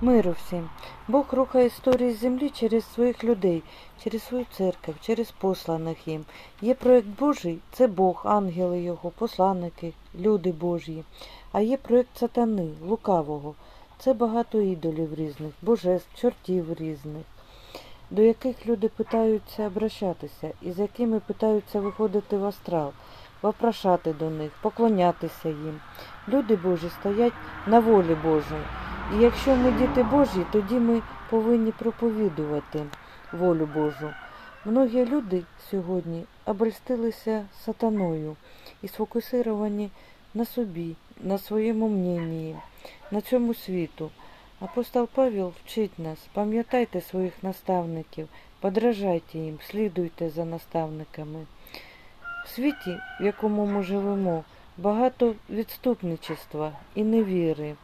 Миру всім. Бог рухає історії землі через своїх людей, через свою церкву, через посланих їм. Є проект Божий це Бог, ангели Його, посланники, люди Божі. А є проект сатани, лукавого. Це багато ідолів різних, божеств, чортів різних, до яких люди питаються обращатися і з якими питаються виходити в астрал, вопрошати до них, поклонятися їм. Люди Божі стоять на волі Божій. І якщо ми діти Божі, тоді ми повинні проповідувати волю Божу. Многі люди сьогодні обольстилися сатаною і сфокусовані на собі, на своєму мненні, на цьому світу. Апостол Павел вчить нас, пам'ятайте своїх наставників, подражайте їм, слідуйте за наставниками. В світі, в якому ми живемо, багато відступничества і невіри.